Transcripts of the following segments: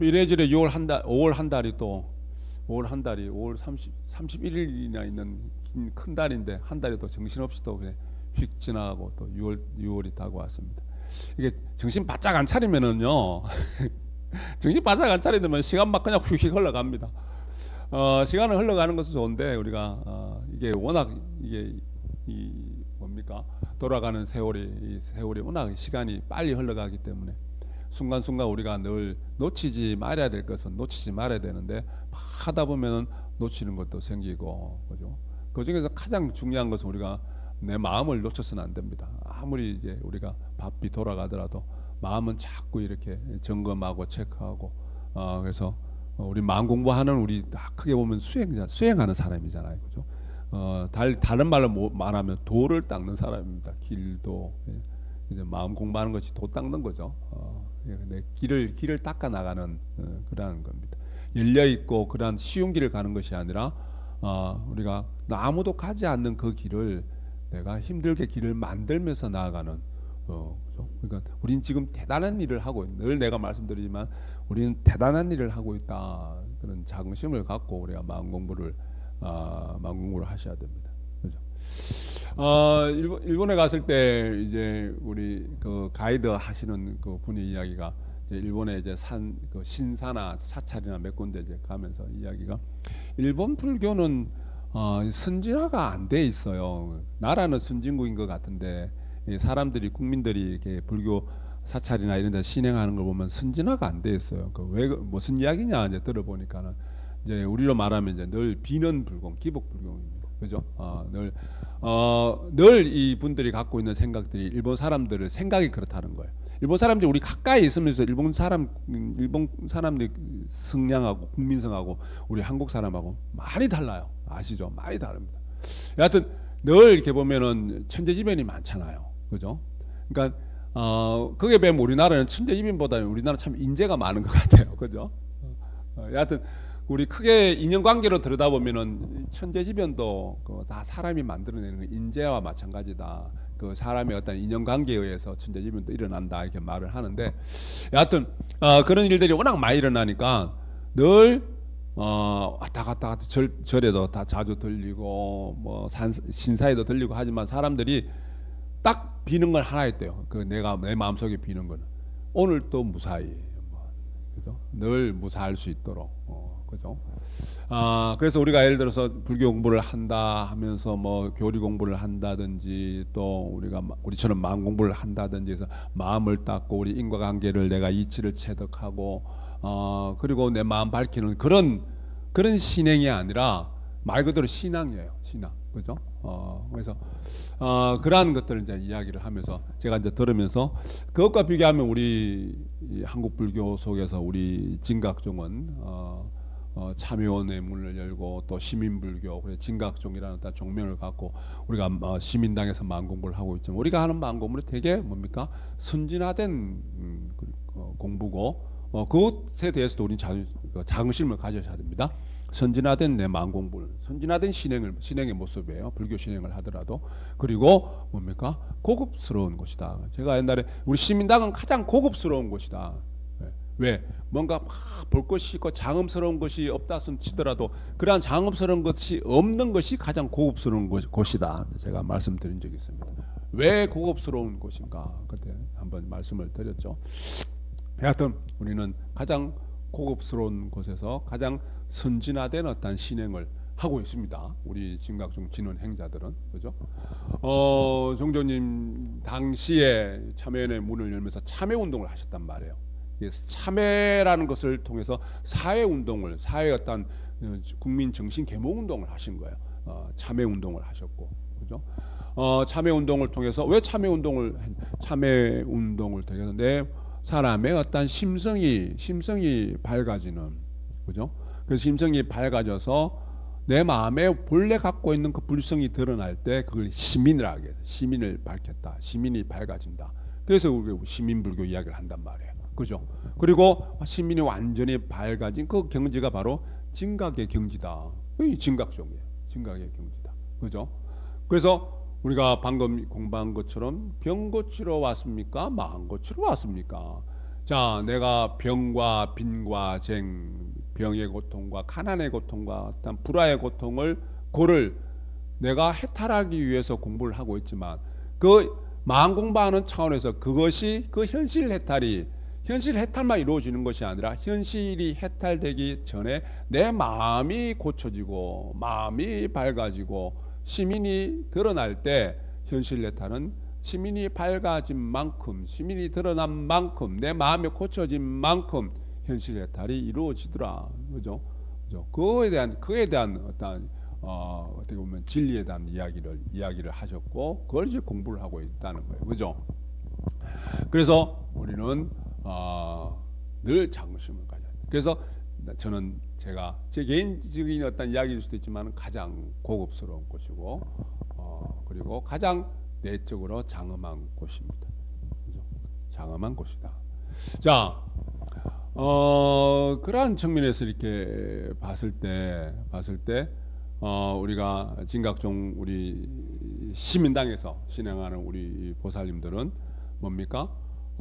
이래저래 6월 한 달, 5월 한 달이 또 5월 한 달이 5월 30 31일이나 있는 긴, 큰 달인데 한 달이 또 정신없이 또 그냥 휙 지나가고 또 6월 6월이 다가왔습니다. 이게 정신 바짝 안 차리면은요. 정신 바짝 안 차리면 시간 막 그냥 휙휙 흘러갑니다. 어, 시간은 흘러가는 것은 좋은데 우리가 어, 이게 워낙 이게 이 뭡니까 돌아가는 세월이 이 세월이 워낙 시간이 빨리 흘러가기 때문에 순간순간 우리가 늘 놓치지 말아야 될 것은 놓치지 말아야 되는데 하다 보면은 놓치는 것도 생기고 그죠 그 중에서 가장 중요한 것은 우리가 내 마음을 놓쳐서는 안 됩니다 아무리 이제 우리가 바삐 돌아가더라도 마음은 자꾸 이렇게 점검하고 체크하고 어, 그래서 어, 우리 마음 공부하는 우리 다 크게 보면 수행자 수행하는 사람이잖아요 그죠 어, 달, 다른 말로 뭐 말하면 도를 닦는 사람입니다. 길도 예. 이제 마음 공부하는 것이 도 닦는 거죠. 내 길을 길을 닦아 나가는 어, 그러한 겁니다. 열려 있고 그러한 쉬운 길을 가는 것이 아니라 어, 우리가 아무도 가지 않는 그 길을 내가 힘들게 길을 만들면서 나아가는 어? 그러니까 우리는 지금 대단한 일을 하고 있- 늘 내가 말씀드리지만 우리는 대단한 일을 하고 있다 그런 자긍심을 갖고 우리가 마음 공부를 아, 마음 공부를 하셔야 됩니다. 그죠? 어, 일본, 일본 에 갔을 때 이제 우리 그 가이드 하시는 그 분의 이야기가 이제 일본에 이제 산 그 신사나 사찰이나 몇 군데 이제 가면서 이야기가 일본 불교는 어, 선진화가 안 돼 있어요. 나라는 선진국인 것 같은데 이 사람들이 국민들이 이렇게 불교 사찰이나 이런 데 신행하는 걸 보면 선진화가 안 돼 있어요. 그 왜 무슨 이야기냐 이제 들어보니까는 이제 우리로 말하면 이제 늘 비는 불공, 기복 불공입니다. 그죠? 어, 늘 어, 늘 이분들이 갖고 있는 생각들이 일본 사람들의 생각이 그렇다는 거예요. 일본 사람들이 우리 가까이 있으면서 일본 사람 음, 일본 사람들 성향하고 국민성하고 우리 한국 사람하고 많이 달라요. 아시죠? 많이 다릅니다. 여하튼 늘 이렇게 보면은 천재지변이 많잖아요. 그죠? 그러니까 어, 그게 비하면 우리나라는 천재지변보다는 우리나라 참 인재가 많은 것 같아요. 그죠? 어, 여하튼 우리 크게 인연 관계로 들여다보면은 천재지변도 그 다 사람이 만들어내는 인재와 마찬가지다. 그 사람의 어떤 인연 관계에 의해서 천재지변도 일어난다 이렇게 말을 하는데 여하튼 어, 그런 일들이 워낙 많이 일어나니까 늘 어, 왔다 갔다 갔다 절, 절에도 다 자주 들리고 뭐 산, 신사에도 들리고 하지만 사람들이 딱 비는 건 하나 있대요. 그 내가 내 마음속에 비는 거는 오늘 또 무사히 뭐, 그죠? 늘 무사할 수 있도록 어, 그죠? 아 그래서 우리가 예를 들어서 불교 공부를 한다 하면서 뭐 교리 공부를 한다든지 또 우리가 마- 우리처럼 마음 공부를 한다든지 해서 마음을 닦고 우리 인과관계를 내가 이치를 체득하고 어 그리고 내 마음 밝히는 그런 그런 신행이 아니라 말 그대로 신앙이에요 신앙 그죠? 어 그래서 어 그러한 것들을 이제 이야기를 하면서 제가 이제 들으면서 그것과 비교하면 우리 이 한국 불교 속에서 우리 진각종은 어, 어, 참여원의 문을 열고 또 시민불교 그래 진각종이라는 어떤 종명을 갖고 우리가 어, 시민당에서 마음 공부를 하고 있지만 우리가 하는 마음 공부는 되게 뭡니까 선진화된 음, 그, 어, 공부고 어, 그것에 대해서도 우리 자, 그 자긍심을 가져야 됩니다. 선진화된 내 마음 공부를 선진화된 신행을 신행의 모습이에요. 불교 신행을 하더라도 그리고 뭡니까 고급스러운 곳이다. 제가 옛날에 우리 시민당은 가장 고급스러운 곳이다. 예. 왜 뭔가 막볼 것이 있고 장엄스러운 것이 없다 손 치더라도 그러한 장엄스러운 것이 없는 것이 가장 고급스러운 곳, 곳이다. 제가 말씀드린 적이 있습니다. 왜 고급스러운 곳인가 그때 한번 말씀을 드렸죠. 하여튼 우리는 가장 고급스러운 곳에서 가장 선진화된 어떤 신행을 하고 있습니다. 우리 진각종 진원 행자들은 그죠? 어 종조님 당시에 참여연의 문을 열면서 참여 운동을 하셨단 말이에요. 이 참여라는 것을 통해서 사회 운동을 사회 어떤 어, 국민 정신 계몽 운동을 하신 거예요. 어, 참여 운동을 하셨고 그죠? 어, 참여 운동을 통해서 왜 참여 운동을 했- 참여 운동을 내 사람의 어떤 심성이 심성이 밝아지는 그죠? 그 심성이 밝아져서 내 마음에 본래 갖고 있는 그 불성이 드러날 때 그걸 시민이라고 해서 시민을 밝혔다. 시민이 밝아진다. 그래서 우리 시민불교 이야기를 한단 말이에요. 그죠? 그리고 시민이 완전히 밝아진 그 경지가 바로 진각의 경지다. 이 진각종이에요. 진각의 경지다. 그죠? 그래서 우리가 방금 공부한 것처럼 병 고치러 왔습니까? 마음 고치러 왔습니까? 자, 내가 병과 빈과 쟁, 병의 고통과 가난의 고통과 어떤 불화의 고통을 고를 내가 해탈하기 위해서 공부를 하고 있지만 그 마음 공부하는 차원에서 그것이 그 현실 해탈이 현실 해탈만 이루어지는 것이 아니라 현실이 해탈되기 전에 내 마음이 고쳐지고 마음이 밝아지고 시민이 드러날 때 현실 해탈은 시민이 밝아진 만큼 시민이 드러난 만큼 내 마음이 고쳐진 만큼 현실 해탈이 이루어지더라. 그죠? 그죠? 그거에 대한 그에 대한 어떤 어, 어떻게 보면 진리에 대한 이야기를 이야기를 하셨고 그걸 이제 공부를 하고 있다는 거예요. 그죠? 그래서 우리는 어, 늘 자긍심을 가져야 돼. 그래서 저는 제가 제 개인적인 어떤 이야기일 수도 있지만 가장 고급스러운 곳이고 어, 그리고 가장 내적으로 장엄한 곳입니다. 그죠? 장엄한 곳이다. 자, 어, 그러한 측면에서 이렇게 봤을 때 봤을 때 어, 우리가 진각종 우리 시민당에서 진행하는 우리 보살님들은 뭡니까?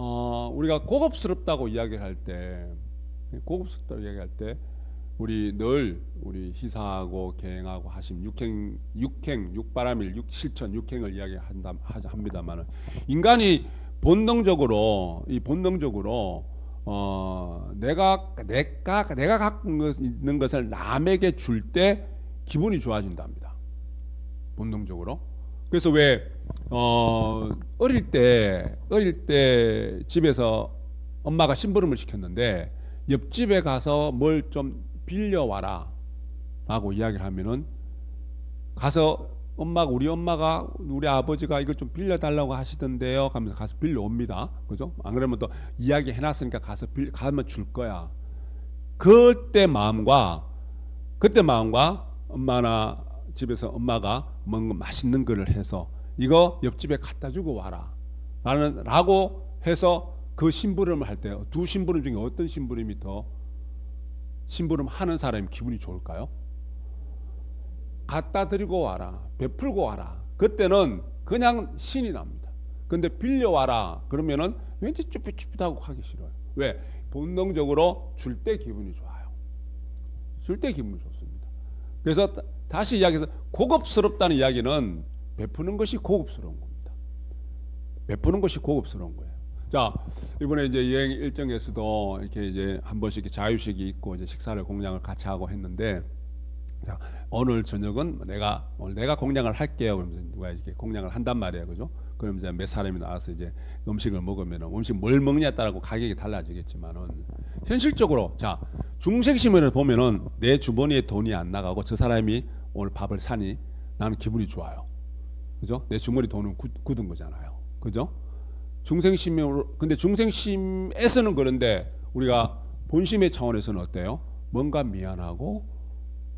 어, 우리가 고급스럽다고 이야기할 때 고급스럽다고 이야기할 때 우리 늘 우리 희사하고 계행하고 하심 육행 육행 육바람일 육실천 육행을 이야기한다 합니다만은 인간이 본능적으로 이 본능적으로 어 내가 내가 내가 갖고 있는 것을 남에게 줄 때 기분이 좋아진답니다. 본능적으로. 그래서 왜 어, 어릴 때 어릴 때 집에서 엄마가 심부름을 시켰는데 옆집에 가서 뭘 좀 빌려 와라라고 이야기를 하면은 가서 엄마가 우리 엄마가 우리 아버지가 이걸 좀 빌려 달라고 하시던데요. 하면서 가서 빌려 옵니다. 그죠? 안 그러면 또 이야기 해놨으니까 가서 빌 가면 줄 거야. 그때 마음과 그때 마음과 엄마나 집에서 엄마가 뭔가 맛있는 거를 해서 이거 옆집에 갖다 주고 와라. 라는 라고 해서 그 심부름을 할 때 두 심부름 중에 어떤 심부름이 더 심부름 하는 사람이 기분이 좋을까요? 갖다 드리고 와라. 베풀고 와라. 그때는 그냥 신이 납니다. 근데 빌려 와라. 그러면은 왠지 쭈삣쭈삣하고 하기 싫어요. 왜? 본능적으로 줄 때 기분이 좋아요. 줄 때 기분이 좋습니다. 그래서 다시 이야기해서 고급스럽다는 이야기는 베푸는 것이 고급스러운 겁니다. 베푸는 것이 고급스러운 거예요. 자 이번에 이제 여행 일정에서도 이렇게 이제 한 번씩 자유식이 있고 이제 식사를 공양을 같이 하고 했는데 자 오늘 저녁은 내가 오늘 내가 공양을 할게요. 그러면서 누가 이렇게 공양을 한단 말이에요, 그죠? 그럼 이제 몇 사람이 나와서 이제 음식을 먹으면 음식 뭘 먹냐에 따라고 가격이 달라지겠지만은 현실적으로 자 중생심을 보면은 내 주머니에 돈이 안 나가고 저 사람이 오늘 밥을 사니 나는 기분이 좋아요. 그죠? 내 주머니 돈은 굳, 굳은 거잖아요. 그죠? 중생심으로 근데 중생심에서는 그런데 우리가 본심의 차원에서는 어때요? 뭔가 미안하고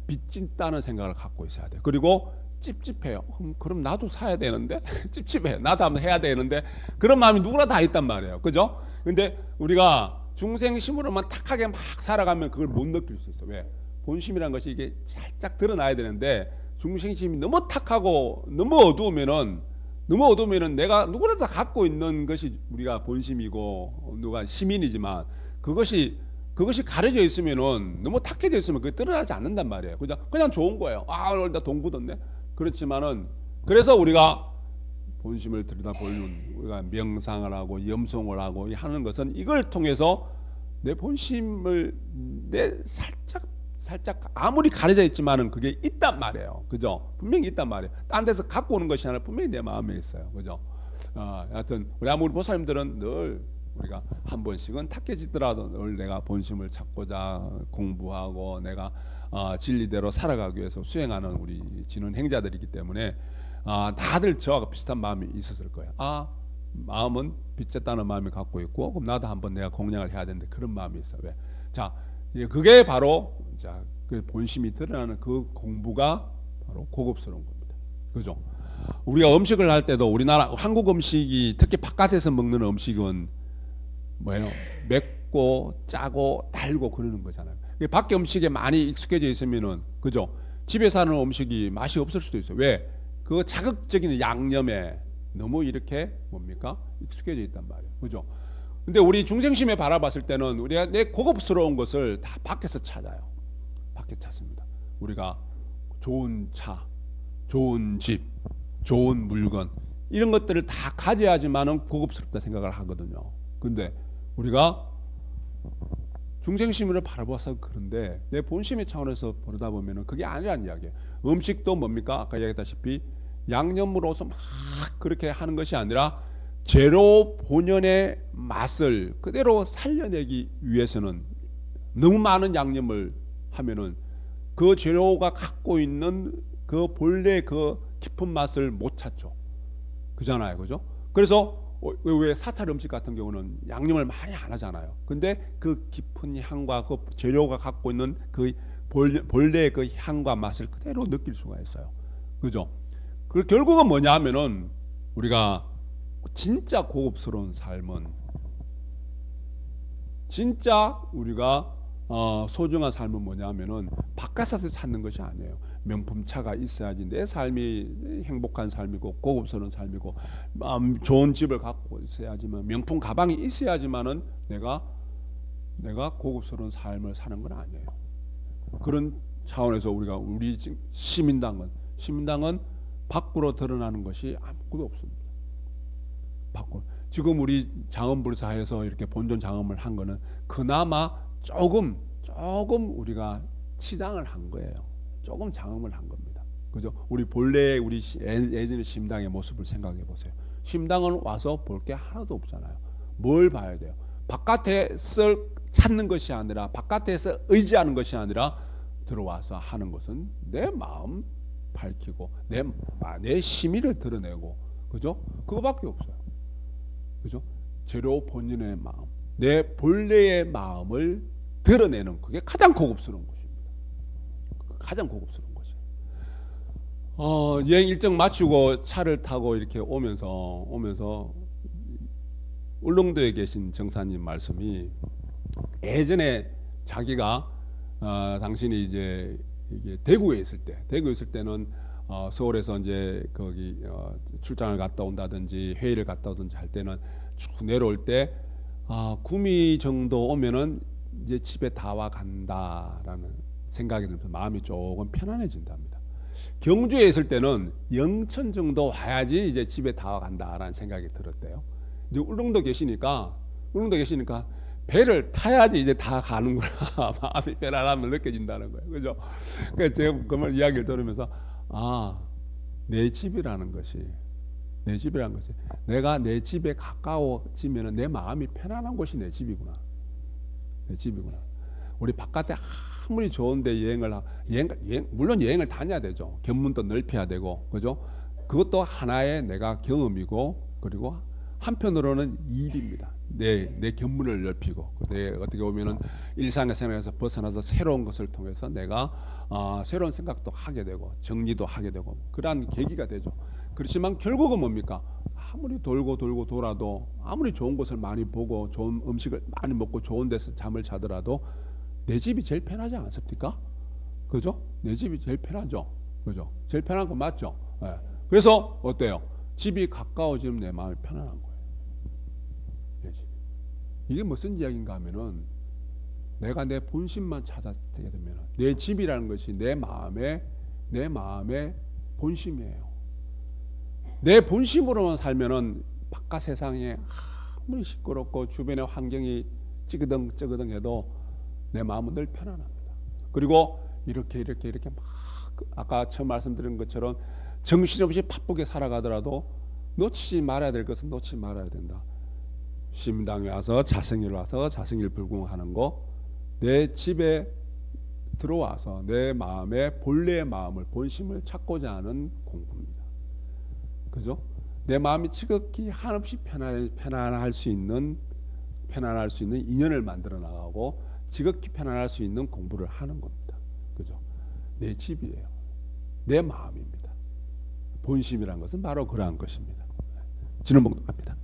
빚진다는 생각을 갖고 있어야 돼요. 그리고 찝찝해요. 그럼, 그럼 나도 사야 되는데 찝찝해. 나도 한번 해야 되는데 그런 마음이 누구나 다 있단 말이에요. 그죠? 근데 우리가 중생심으로만 탁하게 막 살아가면 그걸 못 느낄 수 있어. 왜? 본심이라는 것이 이게 살짝 드러나야 되는데 중생심이 너무 탁하고 너무 어두우면은 너무 어두우면은 내가 누구나 다 갖고 있는 것이 우리가 본심이고 누가 시민이지만 그것이 그것이 가려져 있으면은 너무 탁해져 있으면 그게 드러나지 않는단 말이에요. 그냥 그냥 좋은 거예요. 아 오늘 나 돈 굳었네. 그렇지만은 그래서 우리가 본심을 들여다보는 우리가 명상을 하고 염송을 하고 하는 것은 이걸 통해서 내 본심을 내 살짝 살짝 아무리 가려져 있지만은 그게 있단 말이에요. 그죠? 분명히 있단 말이에요. 딴 데서 갖고 오는 것이 아니라 분명히 내 마음에 있어요. 그죠? 어, 하여튼 우리 아무리 보살님들은 늘 우리가 한 번씩은 탁해지더라도 늘 내가 본심을 찾고자 공부하고 내가 어, 진리대로 살아가기 위해서 수행하는 우리 지는 행자들이기 때문에 아, 다들 저와 비슷한 마음이 있었을 거예요. 아 마음은 빚졌다는 마음이 갖고 있고 그럼 나도 한번 내가 공양을 해야 되는데 그런 마음이 있어요. 왜? 자, 예, 그게 바로 자, 그 본심이 드러나는 그 공부가 바로 고급스러운 겁니다. 그죠? 우리가 음식을 할 때도 우리나라 한국 음식이 특히 바깥에서 먹는 음식은 뭐예요? 맵고 짜고 달고 그러는 거잖아요. 밖에 음식에 많이 익숙해져 있으면은 그죠? 집에서 하는 음식이 맛이 없을 수도 있어요. 왜? 그 자극적인 양념에 너무 이렇게 뭡니까? 익숙해져 있단 말이에요. 그죠? 근데 우리 중생심에 바라봤을 때는 우리가 내 고급스러운 것을 다 밖에서 찾아요. 밖에 찾습니다. 우리가 좋은 차, 좋은 집, 좋은 물건 이런 것들을 다 가져야지만은 고급스럽다 생각을 하거든요. 근데 우리가 중생심을 바라봐서 그런데 내 본심의 차원에서 보다 보면은 그게 아니란 이야기예요. 음식도 뭡니까? 아까 얘기했다시피 양념으로서 막 그렇게 하는 것이 아니라 제로 본연의 맛을 그대로 살려내기 위해서는 너무 많은 양념을 하면은 그 재료가 갖고 있는 그 본래 그 깊은 맛을 못 찾죠. 그잖아요, 그죠? 그래서 어, 왜, 왜 사찰 음식 같은 경우는 양념을 많이 안 하잖아요. 근데 그 깊은 향과 그 재료가 갖고 있는 그 본래, 그 향과 맛을 그대로 느낄 수가 있어요. 그죠? 그 결국은 뭐냐 하면은 우리가 진짜 고급스러운 삶은 진짜 우리가 어, 소중한 삶은 뭐냐면은 바깥에서 찾는 것이 아니에요. 명품 차가 있어야지 내 삶이 행복한 삶이고 고급스러운 삶이고 음, 좋은 집을 갖고 있어야지만 명품 가방이 있어야지만은 내가 내가 고급스러운 삶을 사는 건 아니에요. 그런 차원에서 우리가 우리 시민당은 시민당은 밖으로 드러나는 것이 아무것도 없습니다. 밖으로 지금 우리 장엄불사에서 이렇게 본전 장엄을 한 거는 그나마 조금 조금 우리가 치장을 한 거예요. 조금 장엄을 한 겁니다. 그죠? 우리 본래 우리 시- 예- 예전의 심당의 모습을 생각해 보세요. 심당은 와서 볼 게 하나도 없잖아요. 뭘 봐야 돼요? 바깥에서 찾는 것이 아니라 바깥에서 의지하는 것이 아니라 들어와서 하는 것은 내 마음 밝히고 내, 아, 내 심의를 드러내고 그죠? 그거밖에 없어요. 그죠? 제로 본인의 마음, 내 본래의 마음을 드러내는 그게 가장 고급스러운 것입니다. 가장 고급스러운 것이에요. 어, 여행 일정 마치고 차를 타고 이렇게 오면서 오면서 울릉도에 계신 정사님 말씀이 예전에 자기가 어, 당신이 이제 대구에 있을 때 대구에 있을 때는 어, 서울에서 이제 거기 어, 출장을 갔다 온다든지 회의를 갔다 오든지 할 때는 쭉 내려올 때 아, 구미 정도 오면은 이제 집에 다 와 간다라는 생각이 들면서 마음이 조금 편안해진답니다. 경주에 있을 때는 영천 정도 와야지 이제 집에 다 와 간다라는 생각이 들었대요. 이제 울릉도 계시니까 울릉도 계시니까 배를 타야지 이제 다 가는구나 마음이 편안함을 느껴진다는 거예요. 그죠? 그래서 제가 그말 이야기를 들으면서 아 내 집이라는 것이 내 집이라는 것이 내가 내 집에 가까워지면 내 마음이 편안한 곳이 내 집이구나. 내 집이구나. 우리 바깥에 아무리 좋은데 여행을 하- 여행, 여행 물론 여행을 다녀야 되죠. 견문도 넓혀야 되고 그죠? 그것도 하나의 내가 경험이고 그리고 한편으로는 일입니다. 내, 내 견문을 넓히고 내 어떻게 보면은 일상의 생활에서 벗어나서 새로운 것을 통해서 내가 아, 새로운 생각도 하게 되고 정리도 하게 되고 그러한 계기가 되죠. 그렇지만 결국은 뭡니까? 아무리 돌고 돌고 돌아도 아무리 좋은 곳을 많이 보고 좋은 음식을 많이 먹고 좋은 데서 잠을 자더라도 내 집이 제일 편하지 않습니까? 그죠? 내 집이 제일 편하죠. 그죠? 제일 편한 거 맞죠? 예. 그래서 어때요? 집이 가까워지면 내 마음이 편안한 거예요. 이게 무슨 이야기인가 하면은 내가 내 본심만 찾아내게 되면 내 집이라는 것이 내 마음의 내 마음의 본심이에요. 내 본심으로만 살면은 바깥 세상에 아무리 시끄럽고 주변의 환경이 찌그덩 찌그덩해도 내 마음은 늘 편안합니다. 그리고 이렇게 이렇게 이렇게 막 아까 처음 말씀드린 것처럼 정신없이 바쁘게 살아가더라도 놓치지 말아야 될 것은 놓치지 말아야 된다. 심당에 와서 자성일 와서 자성일 불궁하는 거 내 집에 들어와서 내 마음의 본래의 마음을 본심을 찾고자 하는 공부입니다. 그죠? 내 마음이 지극히 한없이 편안 편안할 수 있는 편안할 수 있는 인연을 만들어 나가고 지극히 편안할 수 있는 공부를 하는 겁니다. 그죠? 내 집이에요. 내 마음입니다. 본심이란 것은 바로 그러한 것입니다. 진원봉도 갑니다.